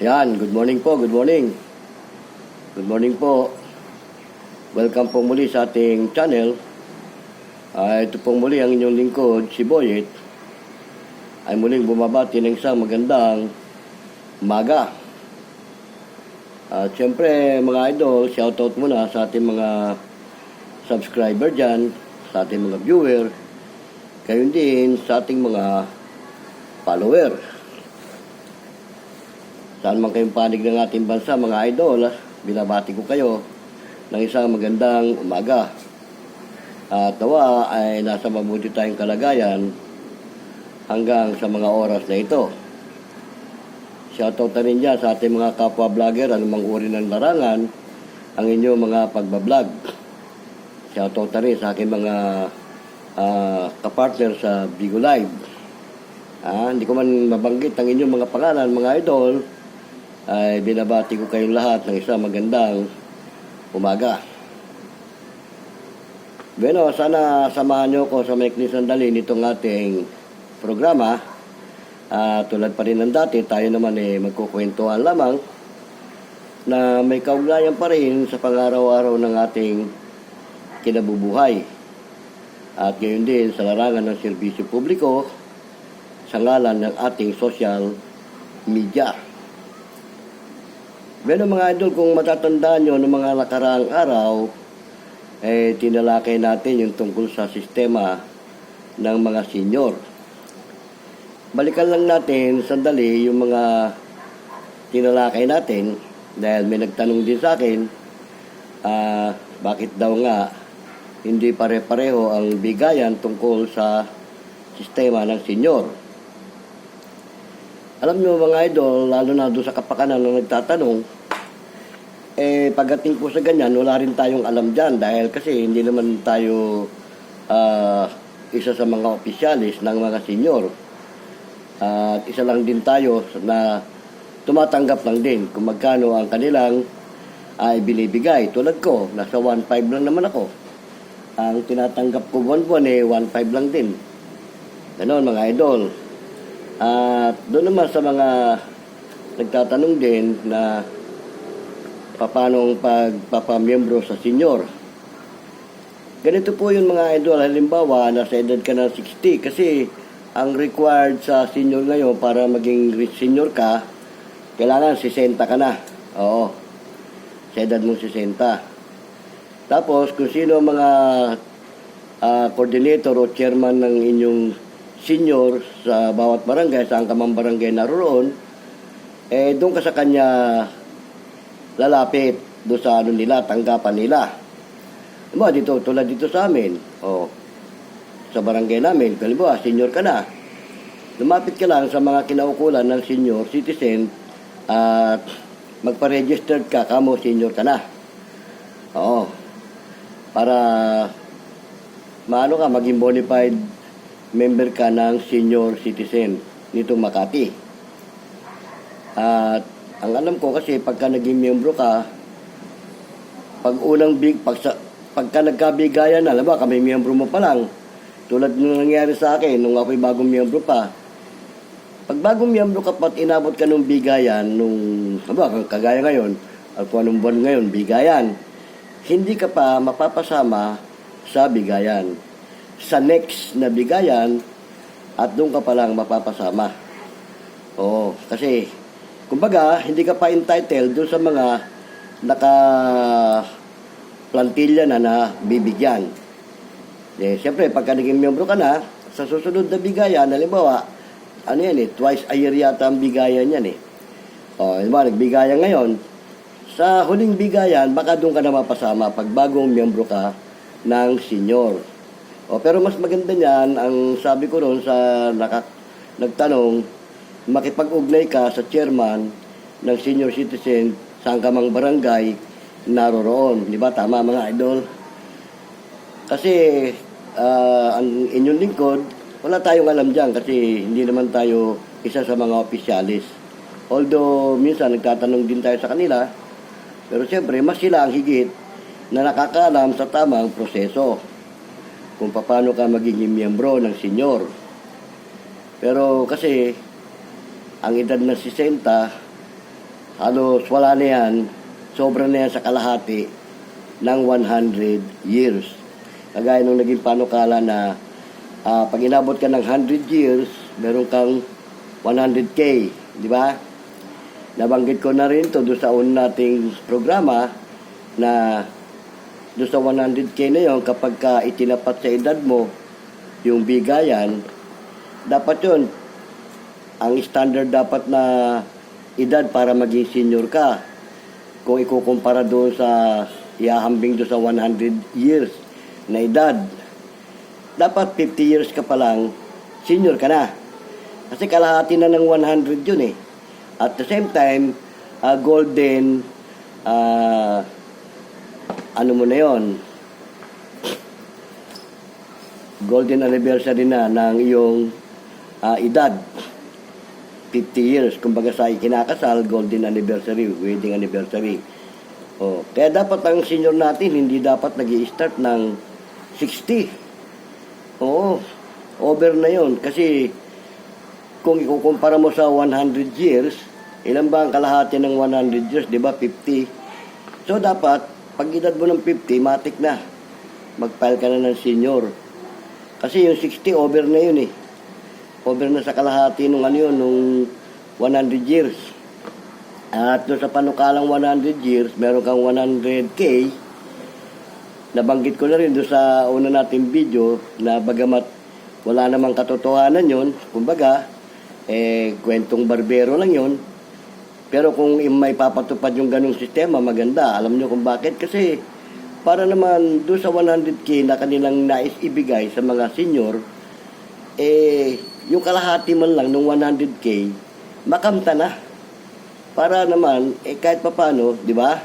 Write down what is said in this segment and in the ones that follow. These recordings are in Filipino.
Yan, good morning po, good morning. Good morning po. Welcome po muli sa ating channel. Ah, ito po muli ang inyong lingkod, si Boyet. Ay muling bumabati ng isang magandang umaga. At syempre mga idol, shoutout muna sa ating mga subscriber dyan, sa ating mga viewer, kayo din sa ating mga follower. Saan man kayong panig ng ating bansa, mga idol, ah, binabati ko kayo ng isang magandang umaga. At nawa ay nasa mabuti tayong kalagayan hanggang sa mga oras na ito. Shoutout na rin dyan sa ating mga kapwa-vlogger, anumang uri ng larangan, ang inyong mga pagbablog. Shoutout na rin sa aking mga ah, kapartner sa Bigo Live. Ah, hindi ko man mabanggit ang inyong mga pangalan, mga idol, ay binabati ko kayong lahat ng isang magandang umaga. Bueno, sana samahan niyo ko sa maikli sandali nitong ating programa. Ah, tulad pa rin ng dati, tayo naman eh magkukwentuhan lamang na may kaugnayan pa rin sa pang-araw-araw ng ating kinabubuhay. At gayon din sa larangan ng serbisyo publiko sa ngalan ng ating social media. Bueno mga idol, kung matatandaan nyo ng mga nakaraang araw, eh, tinalakay natin yung tungkol sa sistema ng mga senior. Balikan lang natin sandali yung mga tinalakay natin dahil may nagtanong din sa akin ah, bakit daw nga hindi pare-pareho ang bigayan tungkol sa sistema ng senior. Alam nyo mga idol, lalo na doon sa kapakanan na nagtatanong, eh pagdating po sa ganyan, wala rin tayong alam dyan dahil kasi hindi naman tayo ah, isa sa mga opisyalis ng mga senior. At isa lang din tayo na tumatanggap lang din kung magkano ang kanilang ay binibigay. Tulad ko, nasa 1.5 lang naman ako. Ang tinatanggap ko buwan-buwan eh 1.5 lang din. Ganon mga idol. At doon naman sa mga nagtatanong din na paano ang pagpapamiyembro sa senior. Ganito po yung mga idol, halimbawa, nasa edad ka ng 60 kasi ang required sa senior ngayon para maging senior ka, kailangan 60 ka na. Oo. Sa edad mong 60. Tapos, kung sino mga ah, coordinator o chairman ng inyong senior sa bawat barangay, saan ka mang barangay naroon, eh, doon ka sa kanya lalapit doon sa ano nila, tanggapan nila. Diba, dito, tulad dito sa amin, o, sa barangay namin, kalimbawa, senior ka na. Lumapit ka lang sa mga kinaukulan ng senior citizen at magpa-registered ka, kamo senior ka na. Oo. Para maano ka, maging bonified member ka ng senior citizen nitong Makati. At ang alam ko kasi pagka naging miyembro ka, pag unang big, pag sa, pagka nagkabigayan na, alam ba, kami miyembro mo pa lang. Tulad nung nangyari sa akin, nung ako'y bagong miyembro pa. Pag bagong miyembro ka pa at inabot ka nung bigayan, nung, alam ba, kagaya ngayon, at kung anong buwan ngayon, bigayan, hindi ka pa mapapasama sa bigayan. Sa next na bigayan, at doon ka pa lang mapapasama. Oo, kasi, kumbaga, hindi ka pa entitled doon sa mga naka plantilla na na bibigyan. Eh, siyempre, pagka naging miyembro ka na, sa susunod na bigayan, halimbawa, ano yan eh, twice a year yata ang bigayan yan eh. O, halimbawa, nagbigayan ngayon, sa huling bigayan, baka doon ka na mapasama pag bagong miyembro ka ng senior. O, pero mas maganda niyan, ang sabi ko ron sa naka, nagtanong, makipag-ugnay ka sa chairman ng senior citizen sa mang barangay naroroon. Di ba? Tama mga idol. Kasi ah, ang inyong lingkod, wala tayong alam dyan kasi hindi naman tayo isa sa mga opisyalis. Although minsan nagtatanong din tayo sa kanila, pero siyempre mas sila ang higit na nakakaalam sa tamang proseso kung paano ka magiging miyembro ng senyor. Pero kasi ang edad ng 60 halos wala na yan, sobra na yan sa kalahati ng 100 years. Kagaya nung naging panukala na ah, pag inabot ka ng 100 years, meron kang 100K, di ba? Nabanggit ko na rin to doon sa una nating programa na doon sa 100K na yon kapag ka itinapat sa edad mo yung bigayan, dapat yon ang standard dapat na edad para maging senior ka. Kung ikukumpara doon sa ihahambing doon sa 100 years na edad, dapat 50 years ka pa lang, senior ka na. Kasi kalahati na ng 100 yun eh. At the same time, ah, golden, ah, ano mo na yon golden anniversary na ng iyong ah, edad. 50 years. Kumbaga sa kinakasal, golden anniversary, wedding anniversary. Oh, kaya dapat ang senior natin hindi dapat nag start ng 60. Oo, over na yon Kasi kung ikukumpara mo sa 100 years, ilan ba ang kalahati ng 100 years? Di ba? 50. So dapat, pag edad mo ng 50, matik na. Mag-file ka na ng senior. Kasi yung 60, over na yun eh. Over na sa kalahati nung ano yun, nung 100 years. At doon sa panukalang 100 years, meron kang 100K. Nabanggit ko na rin doon sa una nating video na bagamat wala namang katotohanan yon kumbaga, eh, kwentong barbero lang yon Pero kung may papatupad yung ganong sistema, maganda. Alam nyo kung bakit? Kasi para naman doon sa 100K na kanilang nais ibigay sa mga senior, eh, yung kalahati man lang ng 100K, makamta na. Para naman, eh, kahit papano, di ba?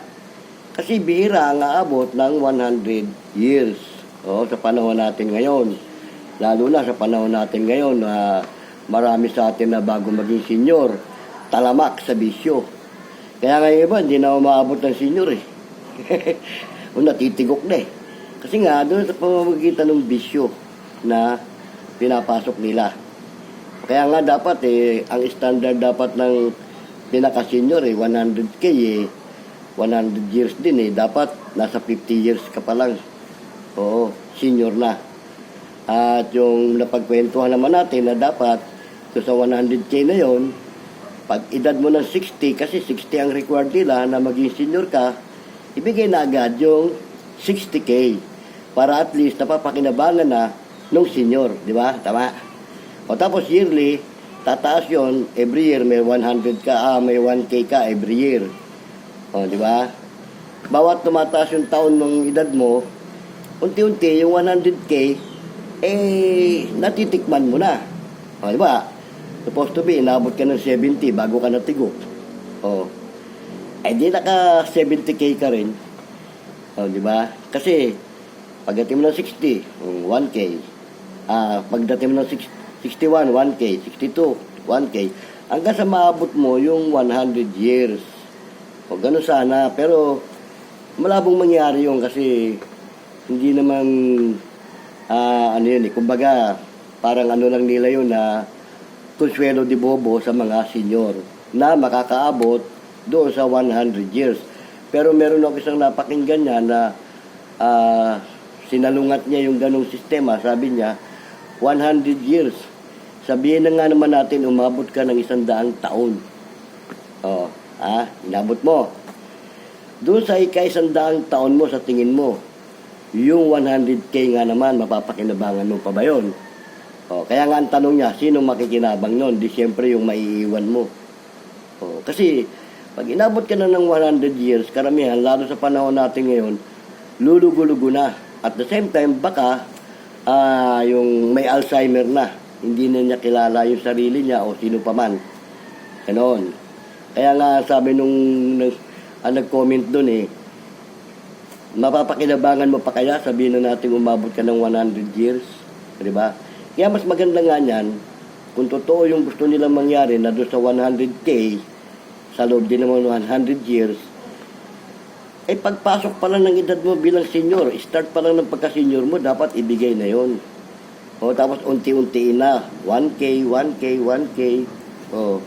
Kasi bihira ang aabot ng 100 years. O, sa panahon natin ngayon. Lalo na sa panahon natin ngayon na marami sa atin na bago maging senior, talamak sa bisyo. Kaya ngayon iba, hindi na umaabot ng senior eh. o natitigok na eh. Kasi nga, doon sa pamamagitan ng bisyo na pinapasok nila. Kaya nga dapat eh, ang standard dapat ng pinaka-senior eh, 100k eh, 100 years din eh. Dapat nasa 50 years ka pa lang. Oo, senior na. At yung napagkwentuhan naman natin na dapat so sa 100k na yon pag edad mo ng 60, kasi 60 ang required nila na maging senior ka, ibigay na agad yung 60k para at least napapakinabangan na nung senior, di ba? Tama? O tapos yearly, tataas yon every year may 100 ka, ah, may 1k ka every year. O, di ba? Bawat tumataas yung taon ng edad mo, unti-unti yung 100k, eh, natitikman mo na. O, di ba? Supposed to be, inabot ka ng 70 bago ka natigok. O, eh di naka 70k ka rin. O, di ba? Kasi, pagdating mo ng 60, mm, 1k. Ah, pagdating mo ng 6 61, 1k. 62, 1k. Hanggang sa maabot mo yung 100 years. O, ganun sana. Pero, malabong mangyari yun kasi hindi naman ah ano yun eh. Kumbaga, parang ano lang nila yun na consuelo de bobo sa mga senior na makakaabot doon sa 100 years. Pero meron ako isang napakinggan niya na ah, sinalungat niya yung ganong sistema. Sabi niya, 100 years. Sabihin na nga naman natin, umabot ka ng isang daang taon. Oh, ah, inabot mo. Doon sa ika-isang daang taon mo sa tingin mo, yung 100k nga naman, mapapakinabangan mo pa ba yun? Oh, kaya nga ang tanong niya, sino makikinabang nun? Di siyempre yung maiiwan mo. Oh, kasi pag inabot ka na ng 100 years, karamihan, lalo sa panahon natin ngayon, lulugo-lugo na. At the same time, baka ah, yung may Alzheimer na, hindi na niya kilala yung sarili niya o sino pa man. Ganon. Kaya nga sabi nung nag, ah, nag-comment doon eh, mapapakinabangan mo pa kaya sabihin na natin umabot ka ng 100 years, di ba? Kaya mas maganda nga niyan, kung totoo yung gusto nilang mangyari na doon sa 100k, sa loob din naman 100 years, eh pagpasok pa lang ng edad mo bilang senior, start pa lang ng pagka-senior mo, dapat ibigay na yon. O tapos unti-unti na, 1K, 1K, 1K. O,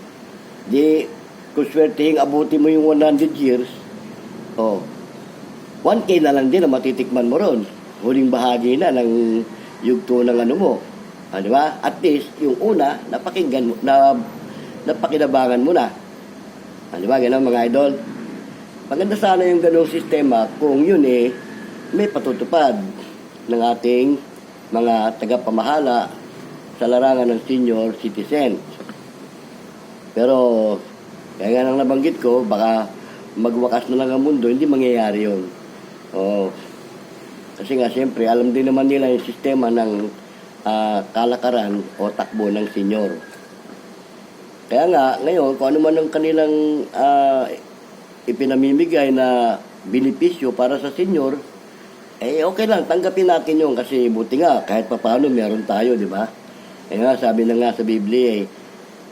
di kung swertehing abuti mo yung 100 years, oh, 1K na lang din ang matitikman mo ron. Huling bahagi na ng yugto ng ano mo. Ah, di ba? At least, yung una, napakinggan mo, na, napakinabangan mo na. Ah, di ba? Ganun mga idol. Maganda sana yung ganong sistema kung yun eh, may patutupad ng ating mga tagapamahala sa larangan ng senior citizen. Pero, kaya nga nang nabanggit ko, baka magwakas na lang ang mundo, hindi mangyayari yun. Oo. Kasi nga, siyempre, alam din naman nila yung sistema ng ah, kalakaran o takbo ng senyor. Kaya nga, ngayon, kung ano man ang kanilang ah, ipinamimigay na benepisyo para sa senyor, eh okay lang, tanggapin natin yun kasi buti nga, kahit papaano meron tayo, di ba? Eh nga, sabi na nga sa Biblia eh,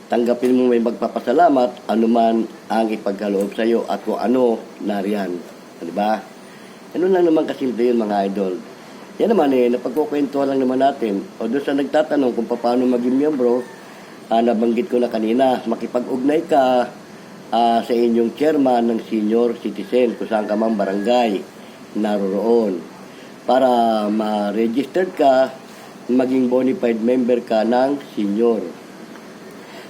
tanggapin mo may magpapasalamat, anuman ang ipagkaloob sa iyo at kung ano nariyan. Di ba? Ano lang naman kasimple yun mga idol. Yan naman eh, napagkukwentuhan lang naman natin. O doon sa nagtatanong kung paano maging miyembro, ah, nabanggit ko na kanina, makipag-ugnay ka ah, sa inyong chairman ng senior citizen kung saan ka mang barangay naroroon para ma-registered ka maging bona member ka ng senior.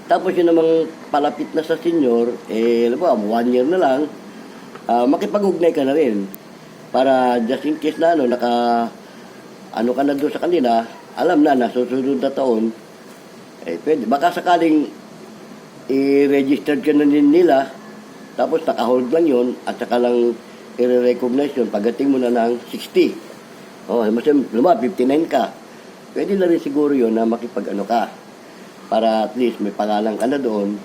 Tapos yun namang palapit na sa senior, eh, alam mo, one year na lang, ah, makipag-ugnay ka na rin. Para just in case na ano, naka, ano ka na doon sa kanila, alam na na susunod na taon, eh, pwede. Baka sakaling i-registered ka na din nila, tapos naka-hold lang yun, at saka lang i-recognize yun pagdating mo na ng 60. Oh, mas luma, 59 ka. Pwede na rin siguro yun na makipag-ano ka. Para at least may pangalan ka na doon.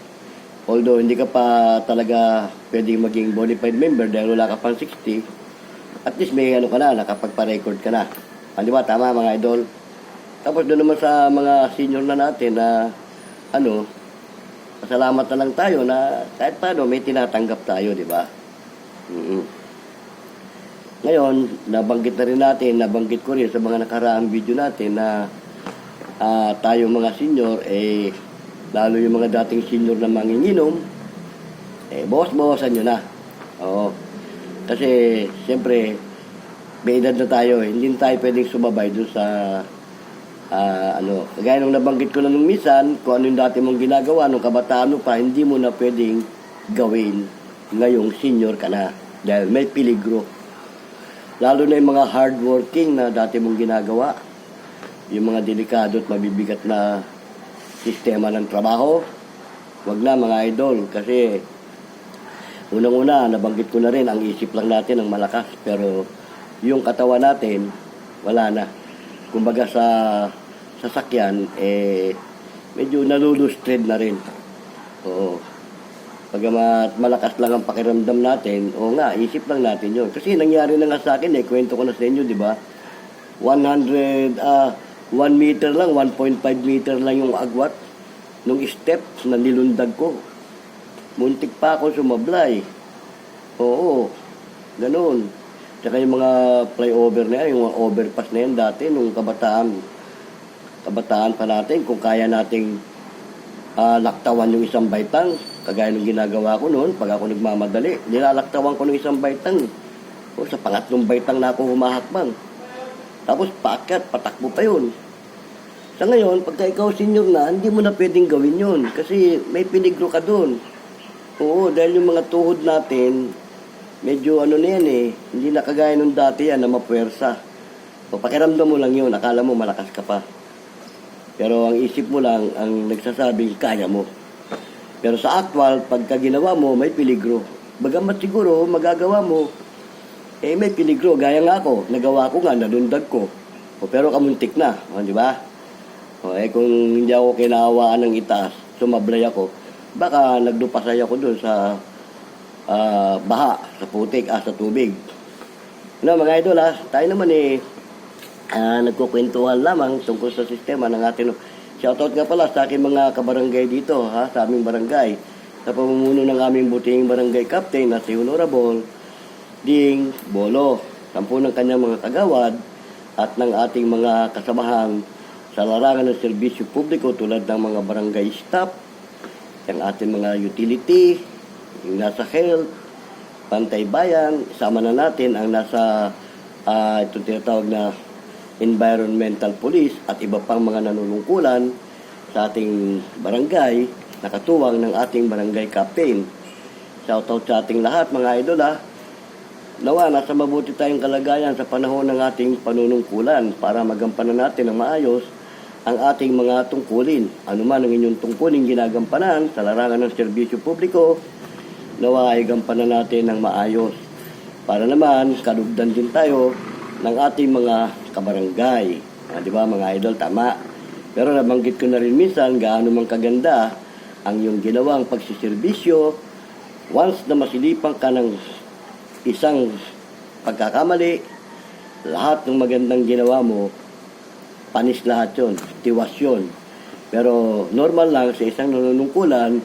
Although hindi ka pa talaga pwedeng maging bona member dahil wala ka pang 60, at least may ano ka na, nakapagpa-record ka na. Ah, ba? Tama mga idol. Tapos doon naman sa mga senior na natin na ano, pasalamat na lang tayo na kahit paano may tinatanggap tayo, di ba? mm Ngayon, nabanggit na rin natin, nabanggit ko rin sa mga nakaraang video natin na ah, tayo mga senior, eh, lalo yung mga dating senior na manginginom, eh, bawas-bawasan nyo na. Oo. Kasi, siyempre, may edad na tayo, hindi tayo pwedeng sumabay doon sa, ah, ano, gaya nung nabanggit ko na nung misan, kung ano yung dati mong ginagawa, nung kabataan mo pa, hindi mo na pwedeng gawin ngayong senior ka na. Dahil may piligro. Lalo na yung mga hardworking na dati mong ginagawa, yung mga delikado at mabibigat na sistema ng trabaho, wag na mga idol kasi unang-una nabanggit ko na rin ang isip lang natin ang malakas pero yung katawan natin wala na. Kumbaga sa sasakyan eh medyo nalulustred na rin. Oo. Pagamat malakas lang ang pakiramdam natin, o nga, isip lang natin yun. Kasi nangyari na nga sa akin eh, kwento ko na sa inyo, di ba? 100, ah, 1 meter lang, 1.5 meter lang yung agwat nung steps na nilundag ko. Muntik pa ako sumablay. Oo, ganun. Tsaka yung mga flyover na yan, yung mga overpass na yan dati, nung kabataan, kabataan pa natin, kung kaya nating ah, laktawan yung isang baitang, kagaya ng ginagawa ko noon, pag ako nagmamadali, nilalaktawan ko ng isang baitang. O, sa pangatlong baitang na ako humahakbang. Tapos paakyat, patakbo pa yun. Sa ngayon, pagka ikaw senior na, hindi mo na pwedeng gawin yun kasi may peligro ka doon. Oo, dahil yung mga tuhod natin, medyo ano na yan eh, hindi na kagaya nung dati yan na mapuwersa. O pakiramdam mo lang yun, akala mo malakas ka pa. Pero ang isip mo lang ang nagsasabing kaya mo. Pero sa actual, pagka ginawa mo, may peligro. Bagamat siguro, magagawa mo, eh may peligro. Gaya nga ako, nagawa ko nga, nadundag ko. O, pero kamuntik na, o, di ba? O, eh kung hindi ako kinawaan ng itaas, sumablay ako, baka nagdupasay ako doon sa ah, baha, sa putik, ah, sa tubig. No, mga idol ha, tayo naman eh, ah, nagkukwentuhan lamang tungkol sa sistema ng ating... Shoutout nga pala sa aking mga kabarangay dito, ha, sa aming barangay. Sa pamumuno ng aming buting barangay captain na si Honorable Ding Bolo. Sampu ng kanyang mga kagawad at ng ating mga kasamahan sa larangan ng serbisyo publiko tulad ng mga barangay staff, ang ating mga utility, yung nasa health, pantay bayan, isama na natin ang nasa uh, ito tinatawag na environmental police at iba pang mga nanunungkulan sa ating barangay, nakatuwang ng ating barangay captain. Shoutout sa ating lahat mga idol ha. Nawa, nasa mabuti tayong kalagayan sa panahon ng ating panunungkulan para magampanan natin ng maayos ang ating mga tungkulin. Ano man ang inyong tungkulin ginagampanan sa larangan ng serbisyo publiko, nawa ay gampanan natin ng maayos. Para naman, kalugdan din tayo ng ating mga kabarangay. Ah, di ba mga idol, tama. Pero nabanggit ko na rin minsan gaano man kaganda ang iyong ginawang pagsiservisyo once na masilipan ka ng isang pagkakamali, lahat ng magandang ginawa mo, panis lahat yon, tiwas yun. Pero normal lang sa isang nanunungkulan,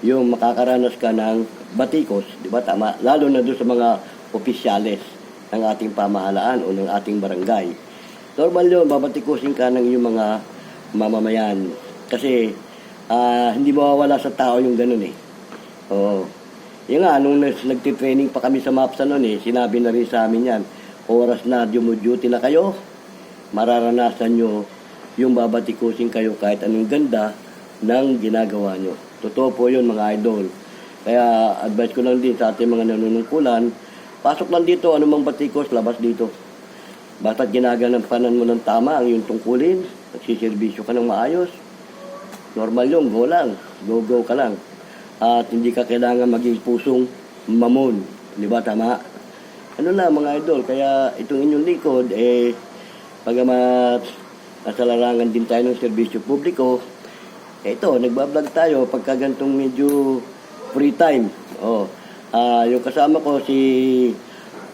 yung makakaranas ka ng batikos, di ba tama? Lalo na doon sa mga opisyales ng ating pamahalaan o ng ating barangay. Normal yun, babatikusin ka ng iyong mga mamamayan. Kasi ah, hindi mawawala sa tao yung ganun eh. Oo. Yung nga, nung nag- nagtitraining pa kami sa MAPSA noon eh, sinabi na rin sa amin yan, oras na duty na kayo, mararanasan nyo yung babatikusin kayo kahit anong ganda ng ginagawa nyo. Totoo po yun mga idol. Kaya advice ko lang din sa ating mga nanunungkulan, pasok lang dito, anumang batikos, labas dito. Basta ginaganampanan mo ng tama ang iyong tungkulin, nagsiservisyo ka ng maayos, normal yung go lang, go go ka lang. At hindi ka kailangan maging pusong mamon, di ba tama? Ano na mga idol, kaya itong inyong likod, eh, pagamat nasa din tayo ng serbisyo publiko, eh, ito, nagbablog tayo pagka gantong medyo free time. Oh, ah yung kasama ko si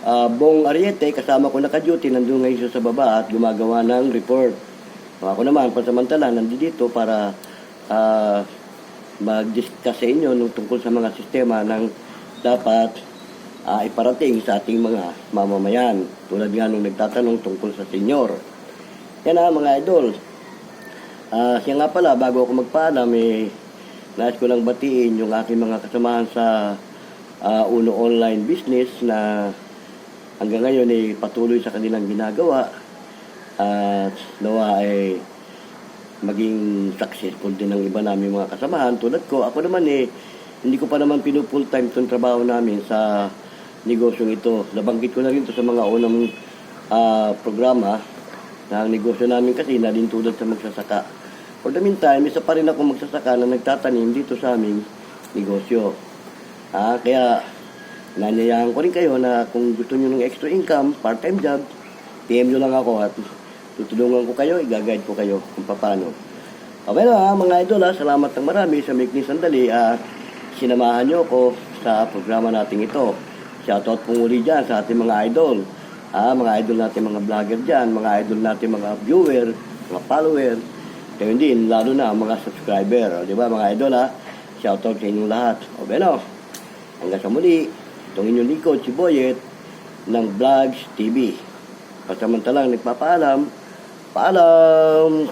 ah, Bong Ariete, kasama ko naka-duty, nandun ngayon siya sa baba at gumagawa ng report. Ako naman, pansamantala, nandito para ah, mag-discuss sa inyo nung tungkol sa mga sistema ng dapat ah, iparating sa ating mga mamamayan. Tulad nga nung nagtatanong tungkol sa senyor. Yan na mga idol. Ah, siya nga pala, bago ako magpaalam, eh, nais ko lang batiin yung aking mga kasamahan sa ah, Uno Online Business na hanggang ngayon ay patuloy sa kanilang ginagawa. At nawa ay maging successful din ng iba namin mga kasamahan. Tulad ko, ako naman eh, hindi ko pa naman pinu full time itong trabaho namin sa negosyong ito. Nabanggit ko na rin ito sa mga unang ah, programa na ang negosyo namin kasi na din tulad sa magsasaka. For the meantime, isa pa rin ako magsasaka na nagtatanim dito sa aming negosyo. Ah, kaya nanyayahan ko rin kayo na kung gusto nyo ng extra income, part-time job, PM nyo lang ako at tutulungan ko kayo, i-guide ko kayo kung paano. Okay na ha, mga idol ha, salamat ng marami sa Mikni Sandali at sinamahan nyo ko sa programa nating ito. Shoutout po muli dyan sa ating mga idol. Ah, mga idol natin mga vlogger dyan, mga idol natin mga viewer, mga follower, kayo din, lalo na mga subscriber. O, di ba mga idol ha? Shoutout sa inyong lahat. O, bueno, hanggang sa muli, itong inyong likod, si Boyet, ng Vlogs TV. Pasamantalang nagpapaalam, paalam!